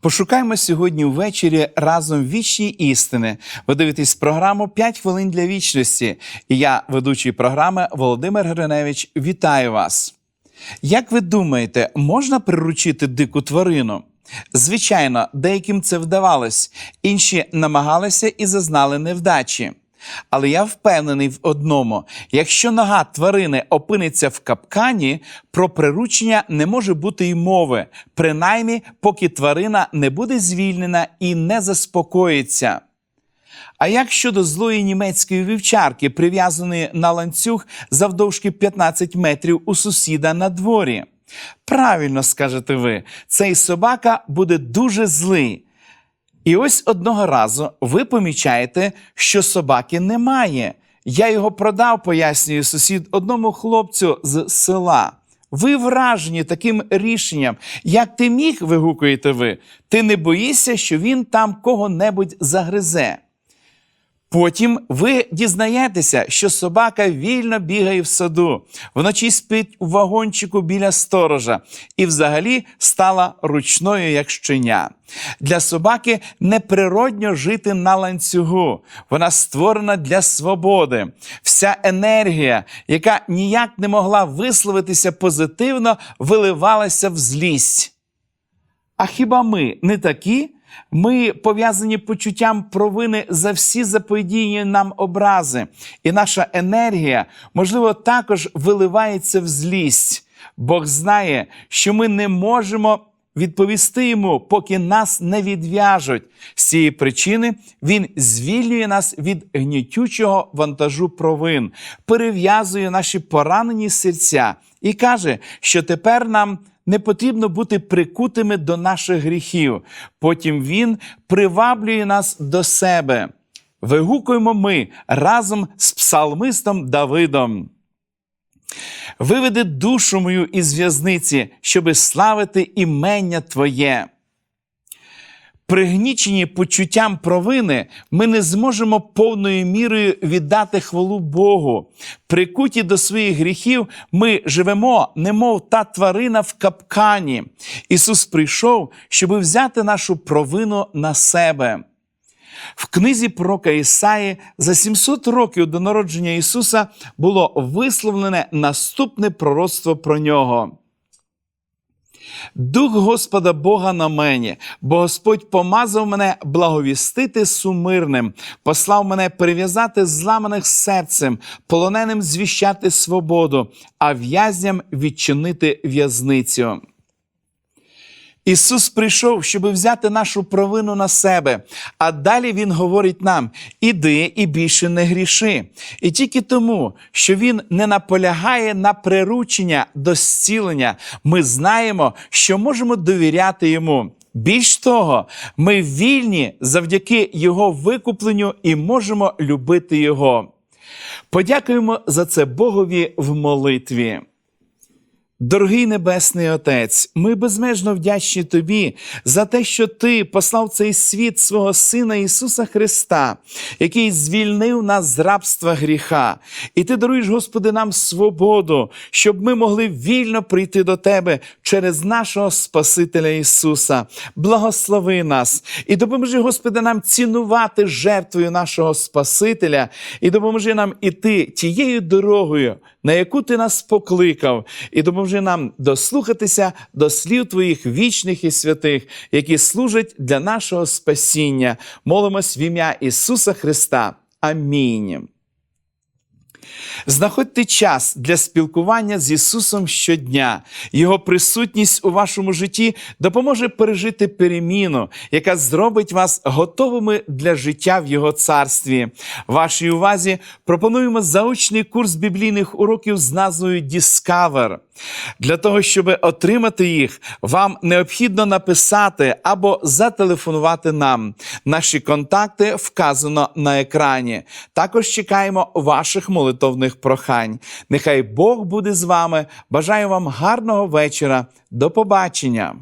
Пошукаймо сьогодні ввечері разом вічні істини. Ви дивитесь програму «5 хвилин для вічності. І я, ведучий програми Володимир Гриневич, вітаю вас. Як ви думаєте, можна приручити дику тварину? Звичайно, деяким це вдавалось, інші намагалися і зазнали невдачі. Але я впевнений в одному: якщо нога тварини опиниться в капкані, про приручення не може бути й мови, принаймні, поки тварина не буде звільнена і не заспокоїться. А як щодо злої німецької вівчарки, прив'язаної на ланцюг завдовжки 15 метрів у сусіда на дворі? Правильно скажете ви, цей собака буде дуже злий. І ось одного разу ви помічаєте, що собаки немає. Я його продав, пояснює сусід одному хлопцю з села. Ви вражені таким рішенням. Як ти міг, вигукуєте ви, ти не боїшся, що він там кого-небудь загризе. Потім ви дізнаєтеся, що собака вільно бігає в саду, вночі спить у вагончику біля сторожа і взагалі стала ручною як щеня. Для собаки неприродньо жити на ланцюгу. Вона створена для свободи. Вся енергія, яка ніяк не могла висловитися позитивно, виливалася в злість. А хіба ми не такі? Ми пов'язані почуттям провини за всі заподіяні нам образи, і наша енергія, можливо, також виливається в злість. Бог знає, що ми не можемо відповісти йому, поки нас не відв'яжуть. З цієї причини він звільнює нас від гнітючого вантажу провин, перев'язує наші поранені серця і каже, що тепер нам не потрібно бути прикутими до наших гріхів. Потім Він приваблює нас до себе. Вигукуємо ми разом з псалмистом Давидом. Виведи душу мою із в'язниці, щоби славити імення Твоє. Пригнічені почуттям провини, ми не зможемо повною мірою віддати хвалу Богу. Прикуті до своїх гріхів, ми живемо, немов та тварина в капкані. Ісус прийшов, щоб взяти нашу провину на себе. В книзі пророка Ісаї за 700 років до народження Ісуса було висловлене наступне пророцтво про нього. Дух Господа Бога на мені, бо Господь помазав мене благовістити сумирним, послав мене перев'язати зламаних серцем, полоненим звіщати свободу, а в'язням відчинити в'язницю. Ісус прийшов, щоб взяти нашу провину на себе. А далі Він говорить нам: іди і більше не гріши. І тільки тому, що Він не наполягає на приручення до зцілення, ми знаємо, що можемо довіряти Йому. Більш того, ми вільні завдяки Його викупленню і можемо любити Його. Подякуємо за це Богові в молитві. Дорогий Небесний Отець, ми безмежно вдячні Тобі за те, що Ти послав цей світ свого Сина Ісуса Христа, який звільнив нас з рабства гріха. І Ти даруєш, Господи, нам свободу, щоб ми могли вільно прийти до Тебе через нашого Спасителя Ісуса. Благослови нас і допоможи, Господи, нам цінувати жертвою нашого Спасителя, і допоможи нам іти тією дорогою, на яку Ти нас покликав, і допоможи нам дослухатися до слів Твоїх вічних і святих, які служать для нашого спасіння. Молимось в ім'я Ісуса Христа. Амінь. Знаходьте час для спілкування з Ісусом щодня. Його присутність у вашому житті допоможе пережити переміну, яка зробить вас готовими для життя в Його царстві. Вашій увазі пропонуємо заочний курс біблійних уроків з назвою Discover. Для того, щоб отримати їх, вам необхідно написати або зателефонувати нам. Наші контакти вказано на екрані. Також чекаємо ваших молитовних прохань. Нехай Бог буде з вами. Бажаю вам гарного вечора. До побачення!